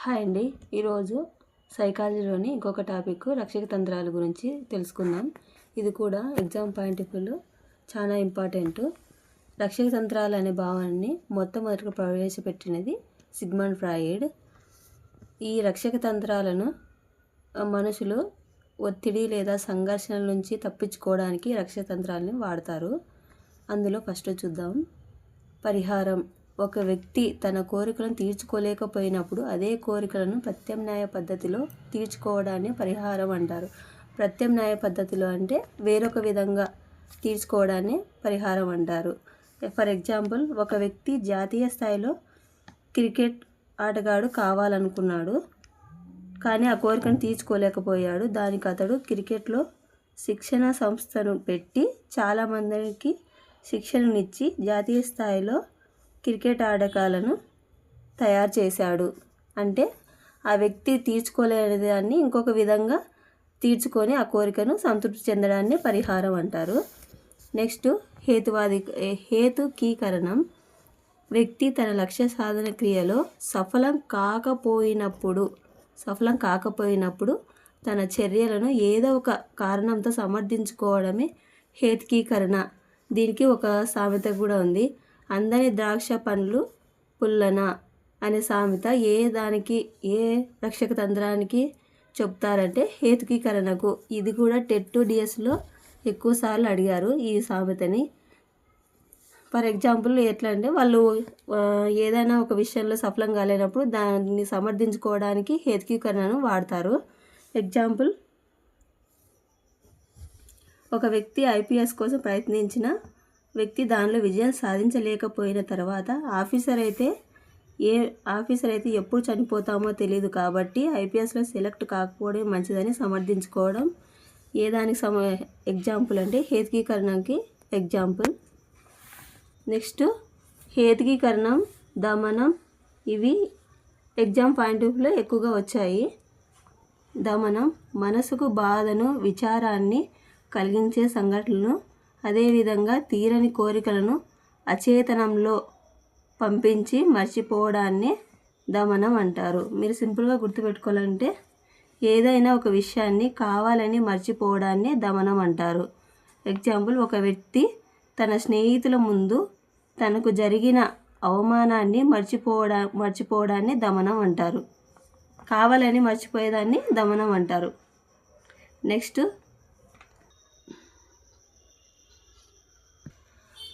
Hi అండి. ఈరోజు సైకాలజీలోని ఇంకొక టాపిక్ రక్షక తంత్రాల గురించి తెలుసుకుందాం. ఇది కూడా ఎగ్జామ్ పాయింట్ ఆఫ్ వ్యూలో చాలా ఇంపార్టెంట్. రక్షక తంత్రాలు అనే భావాన్ని మొట్టమొదటిగా ప్రవేశపెట్టినది సిగ్మండ్ ఫ్రాయిడ్. ఈ రక్షక తంత్రాలను మనుషులు ఒత్తిడి లేదా సంఘర్షణల నుంచి తప్పించుకోవడానికి రక్షక తంత్రాలని వాడతారు. అందులో ఫస్ట్ చూద్దాం. పరిహారం. ఒక వ్యక్తి తన కోరికలను తీర్చుకోలేకపోయినప్పుడు అదే కోరికలను ప్రత్యామ్నాయ పద్ధతిలో తీర్చుకోవడాన్ని పరిహారం అంటారు. ప్రత్యామ్నాయ పద్ధతిలో అంటే వేరొక విధంగా తీర్చుకోవడాన్ని పరిహారం అంటారు. ఫర్ ఎగ్జాంపుల్ ఒక వ్యక్తి జాతీయ స్థాయిలో క్రికెట్ ఆటగాడు కావాలనుకున్నాడు కానీ ఆ కోరికను తీర్చుకోలేకపోయాడు. దానికి అతడు క్రికెట్లో శిక్షణ సంస్థను పెట్టి చాలామందికి శిక్షణనిచ్చి జాతీయ స్థాయిలో క్రికెట్ ఆటగాళ్ళను తయారు చేశాడు. అంటే ఆ వ్యక్తి తీర్చుకోలేని దాన్ని ఇంకొక విధంగా తీర్చుకొని ఆ కోరికను సంతృప్తి చెందడాన్ని పరిహారం అంటారు. నెక్స్ట్ హేతువాది హేతుకీకరణం. వ్యక్తి తన లక్ష్య సాధన క్రియలో సఫలం కాకపోయినప్పుడు సఫలం కాకపోయినప్పుడు తన చర్యలను ఏదో ఒక కారణంతో సమర్థించుకోవడమే హేతుకీకరణ. దీనికి ఒక సామెత కూడా ఉంది. అందని ద్రాక్ష పండ్లు పుల్లన? అనే సామెత ఏ దానికి ఏ రక్షక తంత్రానికి చెప్తారంటే హేతుకీకరణకు. ఇది కూడా టెట్ టు డిఎస్లో ఎక్కువసార్లు అడిగారు ఈ సామెతని. ఫర్ ఎగ్జాంపుల్ ఎట్లా అంటే వాళ్ళు ఏదైనా ఒక విషయంలో సఫలం కాలేనప్పుడు దాన్ని సమర్థించుకోవడానికి హేతుకీకరణను వాడతారు. ఎగ్జాంపుల్ ఒక వ్యక్తి ఐపీఎస్ కోసం ప్రయత్నించిన వ్యక్తి దానిలో విజయం సాధించలేకపోయిన తర్వాత ఆఫీసర్ అయితే ఏ ఆఫీసర్ అయితే ఎప్పుడు చనిపోతామో తెలియదు కాబట్టి ఐపీఎస్లో సెలెక్ట్ కాకపోవడం మంచిదని సమర్థించుకోవడం. ఏ దానికి సమ ఎగ్జాంపుల్ అంటే హేతికీకరణంకి ఎగ్జాంపుల్. నెక్స్ట్ హేతుకీకరణం దమనం ఇవి ఎగ్జామ్ పాయింట్ ఆఫ్లో ఎక్కువగా వచ్చాయి. దమనం మనసుకు బాధను విచారాన్ని కలిగించే సంఘటనలను అదేవిధంగా తీరని కోరికలను అచేతనంలో పంపించి మర్చిపోవడాన్ని దమనం అంటారు. మీరు సింపుల్గా గుర్తుపెట్టుకోవాలంటే ఏదైనా ఒక విషయాన్ని కావాలని మర్చిపోవడాన్ని దమనం అంటారు. ఎగ్జాంపుల్ ఒక వ్యక్తి తన స్నేహితుల ముందు తనకు జరిగిన అవమానాన్ని మర్చిపోవడా మర్చిపోవడాన్ని దమనం అంటారు. కావాలని మర్చిపోయేదాన్ని దమనం అంటారు. నెక్స్ట్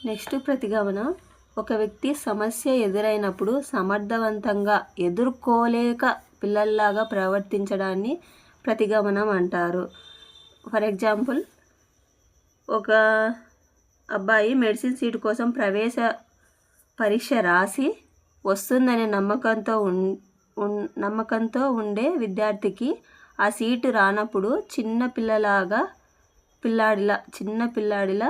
నెక్స్ట్ ప్రతిగమన ఒక వ్యక్తి సమస్య ఎదురైనప్పుడు సమర్థవంతంగా ఎదుర్కోలేక పిల్లల్లాగా ప్రవర్తించడాన్ని ప్రతిగమనం అంటారు. ఫర్ ఎగ్జాంపుల్ ఒక అబ్బాయి మెడిసిన్ సీటు కోసం ప్రవేశ పరీక్ష రాసి వస్తుందనే నమ్మకంతో ఉన్ నమ్మకంతో ఉండే విద్యార్థికి ఆ సీటు రానప్పుడు చిన్న పిల్లలాగా పిల్లాడిలా చిన్న పిల్లాడిలా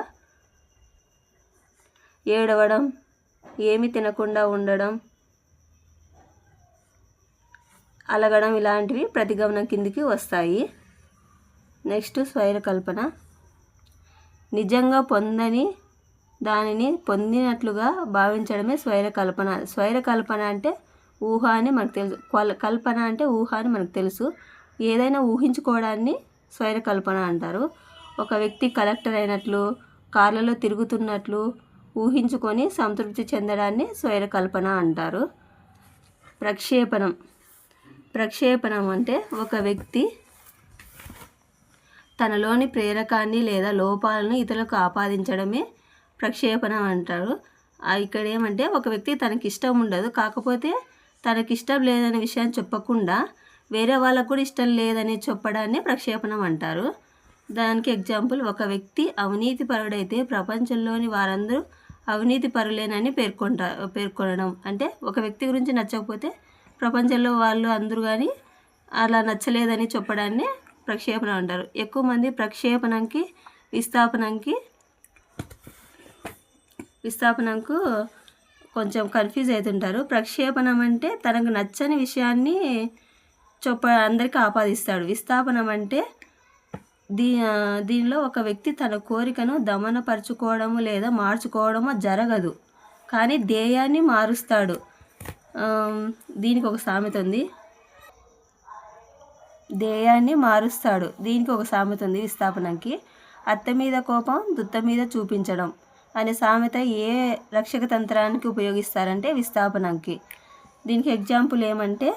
ఏడవడం ఏమి తినకుండా ఉండడం అలగడం ఇలాంటివి ప్రతిగమనం కిందికి వస్తాయి. నెక్స్ట్ స్వైర కల్పన నిజంగా పొందని దానిని పొందినట్లుగా భావించడమే స్వైర కల్పన స్వైర కల్పన అంటే ఊహ అని మనకు తెలుసు. కల్పన అంటే ఊహ అని మనకు తెలుసు. ఏదైనా ఊహించుకోవడాన్ని స్వైర కల్పన అంటారు. ఒక వ్యక్తి కలెక్టర్ అయినట్లు కార్లలో తిరుగుతున్నట్లు ఊహించుకొని సంతృప్తి చెందడాన్ని స్వైర కల్పన అంటారు. ప్రక్షేపణం. ప్రక్షేపణం అంటే ఒక వ్యక్తి తనలోని ప్రేరకాన్ని లేదా లోపాలను ఇతరులకు ఆపాదించడమే ప్రక్షేపణం అంటారు. ఇక్కడ ఏమంటే ఒక వ్యక్తి తనకి ఇష్టం ఉండదు. కాకపోతే తనకి ఇష్టం లేదనే విషయాన్ని చెప్పకుండా వేరే వాళ్ళకు కూడా ఇష్టం లేదని చెప్పడాన్ని ప్రక్షేపణం అంటారు. దానికి ఎగ్జాంపుల్ ఒక వ్యక్తి అవినీతి పరుడైతే ప్రపంచంలోని వారందరూ అవినీతి పరులేనని పేర్కొంటా పేర్కొనడం. అంటే ఒక వ్యక్తి గురించి నచ్చకపోతే ప్రపంచంలో వాళ్ళు అందరూ కానీ అలా నచ్చలేదని చెప్పడాన్ని ప్రక్షేపణం అంటారు. ఎక్కువ మంది ప్రక్షేపణంకి విస్థాపనంకి విస్థాపనకు కొంచెం కన్ఫ్యూజ్ అవుతుంటారు ప్రక్షేపణం అంటే తనకు నచ్చని విషయాన్ని చెప్ప అందరికీ ఆపాదిస్తాడు. విస్థాపనం అంటే దీ దీనిలో ఒక వ్యక్తి తన కోరికను దమనపరుచుకోవడము లేదా మార్చుకోవడము జరగదు. కానీ ధ్యేయాన్ని మారుస్తాడు. దీనికి ఒక సామెత ఉంది. ధ్యేయాన్ని మారుస్తాడు. దీనికి ఒక సామెత ఉంది విస్థాపనకి. అత్త మీద కోపం దుత్త మీద చూపించడం అనే సామెత ఏ రక్షక తంత్రానికి ఉపయోగిస్తారంటే విస్థాపనంకి. దీనికి ఎగ్జాంపుల్ ఏమంటే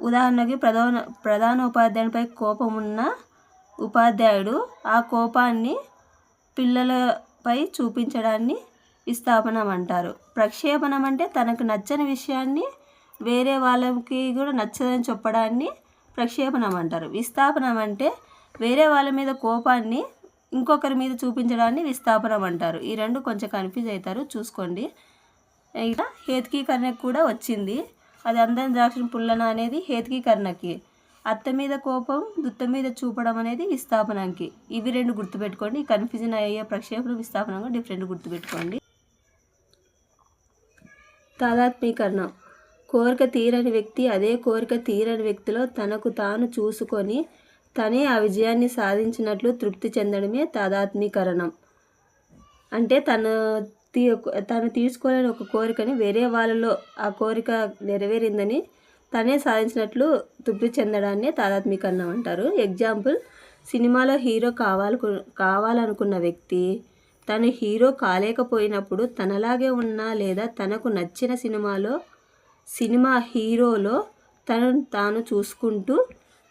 ఉదాహరణకి ప్రధాన ప్రధాన ఉపాధ్యాయునిపై కోపం ఉన్న ఉపాధ్యాయుడు ఆ కోపాన్ని పిల్లలపై చూపించడాన్ని విస్థాపనం అంటారు ప్రక్షేపణం అంటే తనకు నచ్చని విషయాన్ని వేరే వాళ్ళకి కూడా నచ్చదని చెప్పడాన్ని ప్రక్షేపణం అంటారు విస్థాపనం అంటే వేరే వాళ్ళ మీద కోపాన్ని ఇంకొకరి మీద చూపించడాన్ని విస్థాపనం అంటారు ఈ రెండు కొంచెం కన్ఫ్యూజ్ అవుతారు. చూసుకోండి. ఇక హేతికీకరణకు కూడా వచ్చింది. అది అందరి ద్రాక్ష పుల్లన అనేది హేతుకీకరణకి. అత్త మీద కోపం దుత్త మీద చూపడం అనేది విస్థాపనకి ఇవి రెండు గుర్తుపెట్టుకోండి. కన్ఫ్యూజన్ అయ్యే ప్రక్షేపణ విస్థాపనంగా డిఫరెంట్ గుర్తుపెట్టుకోండి. తాదాత్మీకరణం కోరిక తీరని వ్యక్తి అదే కోరిక తీరని వ్యక్తిలో తనకు తాను చూసుకొని తనే ఆ విజయాన్ని సాధించినట్లు తృప్తి చెందడమే తాదాత్మీకరణం అంటే తను తీ తను తీసుకోలేని ఒక కోరికని వేరే వాళ్ళలో ఆ కోరిక నెరవేరిందని తనే సాధించినట్లు తృప్తి చెందడాన్ని తాదాత్మీకరణం అంటారు. ఎగ్జాంపుల్ సినిమాలో హీరో కావాలి కావాలనుకున్న వ్యక్తి తను హీరో కాలేకపోయినప్పుడు తనలాగే ఉన్న లేదా తనకు నచ్చిన సినిమాలో సినిమా హీరోలో తను తాను చూసుకుంటూ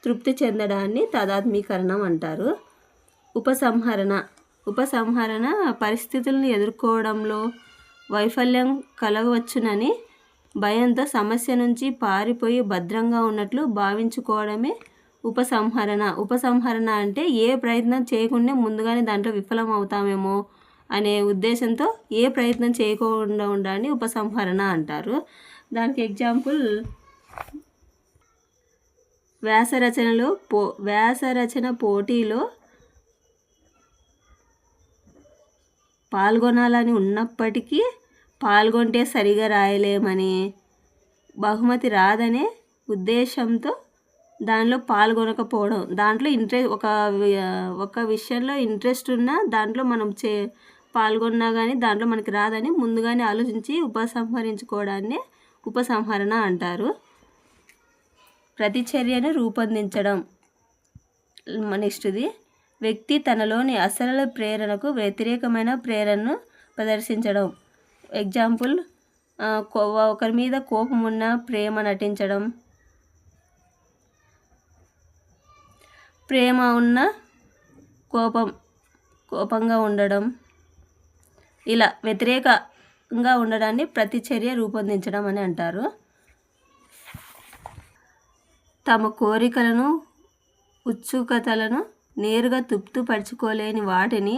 తృప్తి చెందడాన్ని తాదాత్మీకరణం అంటారు. ఉపసంహరణ ఉపసంహరణ పరిస్థితులను ఎదుర్కోవడంలో వైఫల్యం కలగవచ్చునని భయంతో సమస్య నుంచి పారిపోయి భద్రంగా ఉన్నట్లు భావించుకోవడమే ఉపసంహరణ. ఉపసంహరణ అంటే ఏ ప్రయత్నం చేయకుండా ముందుగానే దాంట్లో విఫలం అవుతామేమో అనే ఉద్దేశంతో ఏ ప్రయత్నం చేయకుండా ఉండాలని ఉపసంహరణ అంటారు. దానికి ఎగ్జాంపుల్ వ్యాసరచనలో పో వ్యాసరచన పోటీలో పాల్గొనాలని ఉన్నప్పటికీ పాల్గొంటే సరిగా రాయలేమని బహుమతి రాదనే ఉద్దేశంతో దానిలో పాల్గొనకపోవడం. దాంట్లో ఇంట్రెస్ట్ ఒక ఒక విషయంలో ఇంట్రెస్ట్ ఉన్నా దాంట్లో మనం చే పాల్గొన్నా కానీ దాంట్లో మనకి రాదని ముందుగానే ఆలోచించి ఉపసంహరించుకోవడాన్ని ఉపసంహరణ అంటారు. ప్రతిచర్యను రూపొందించడం నెక్స్ట్ది వ్యక్తి తనలోని అసలు ప్రేరణకు వ్యతిరేకమైన ప్రేరణను ప్రదర్శించడం. ఎగ్జాంపుల్ ఒకరి మీద కోపం ఉన్న ప్రేమ నటించడం. ప్రేమ ఉన్న కోపం కోపంగా ఉండడం. ఇలా వ్యతిరేకంగా ఉండడాన్ని ప్రతిచర్య రూపొందించడం అని అంటారు. తమ కోరికలను ఉత్సుకతలను నేరుగా తృప్తిపరచుకోలేని వాటిని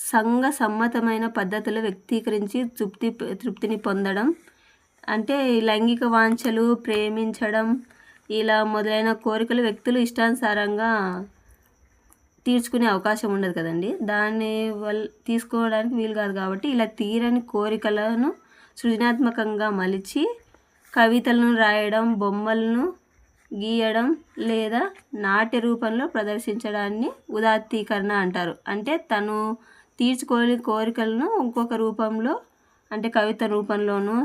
సంఘ సమ్మతమైన పద్ధతిలో వ్యక్తీకరించి తృప్తి తృప్తిని పొందడం. అంటే లైంగిక వాంఛలు ప్రేమించడం ఇలా మొదలైన కోరికలు వ్యక్తులు ఇష్టానుసారంగా తీర్చుకునే అవకాశం ఉండదు కదండి. దాన్ని వల్ తీసుకోవడానికి వీలు కాదు కాబట్టి ఇలా తీరని కోరికలను సృజనాత్మకంగా మలిచి కవితలను రాయడం బొమ్మలను గీయడం లేదా నాట్య రూపంలో ప్రదర్శించడాన్ని ఉదాత్తీకరణ అంటారు. అంటే తను తీర్చుకోని కోరికలను ఇంకొక రూపంలో అంటే కవిత రూపంలోనూ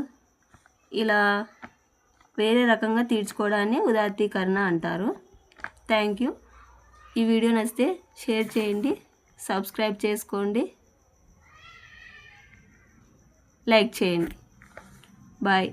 ఇలా వేరే రకంగా తీర్చుకోవడాన్ని ఉదాత్తీకరణ అంటారు. Thank you. ఈ వీడియో నచ్చితే షేర్ చేయండి సబ్స్క్రైబ్ చేసుకోండి లైక్ చేయండి. బాయ్.